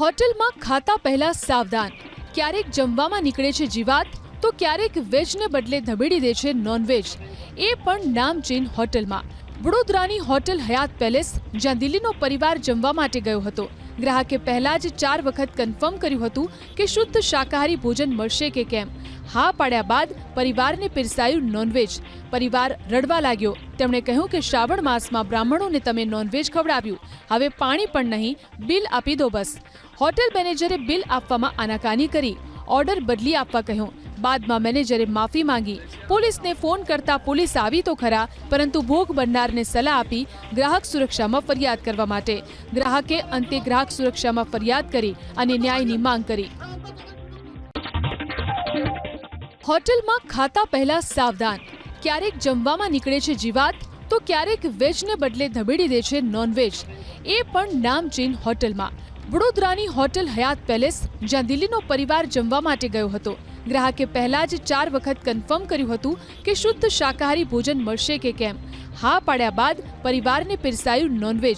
હોટલમાં ખાતા પહેલા સાવધાન. ક્યારેક જમવામાં નીકળે છે જીવાત, તો ક્યારેક વેજને બદલે ધબેડી દે છે નોનવેજ એ પણ નામચીન હોટલમાં. વડોદરાની હોટલ હયાત પેલેસ, જ્યાં દિલ્હીનો પરિવાર જમવા માટે ગયો હતો. ગ્રાહકે પહેલા જ ચાર વખત કન્ફર્મ કર્યું હતું કે શુદ્ધ શાકાહારી ભોજન મળશે કે કેમ. હા પાડ્યા બાદ પરિવારને પીરસાયું નોનવેજ પરિવાર રડવા લાગ્યો. તેમણે કહ્યું કે શ્રાવણ માસમાં બ્રાહ્મણોને તમે નોનવેજ ખવડાવ્યું. હવે પાણી પણ નહીં, બિલ આપી દો બસ. હોટેલ મેનેજરે બિલ આપવામાં આનાકાની કરી. ઓર્ડર બદલી આપવા કહ્યું. બાદમાં મેનેજરે માફી માંગી. પોલીસને ફોન કરતા પોલીસ આવી તો ખરા, પરંતુ ભોગ બનનારને સલાહ આપી ગ્રાહક સુરક્ષામાં ફરિયાદ કરવા માટે. ગ્રાહકે અંતે ગ્રાહક સુરક્ષામાં ફરિયાદ કરી અને ન્યાયની માંગ કરી. હોટલમાં ખાતા પહેલા સાવધાન. ક્યારેક જમવામાં નીકળે છે જીવાત, તો ક્યારેક વેજને બદલે ધબેડી દે છે નોનવેજ એ પણ નામચીન હોટલમાં. વડોદરાની હોટલ હયાત પેલેસ, જ્યાં દિલ્હીનો પરિવાર જમવા માટે ગયો હતો. ગ્રાહકે પહેલા જ ચાર વખત કન્ફર્મ કર્યું હતું કે શુદ્ધ શાકાહારી ભોજન મળશે કે કેમ. હા પાડ્યા બાદ પરિવારને પીરસાયું નોનવેજ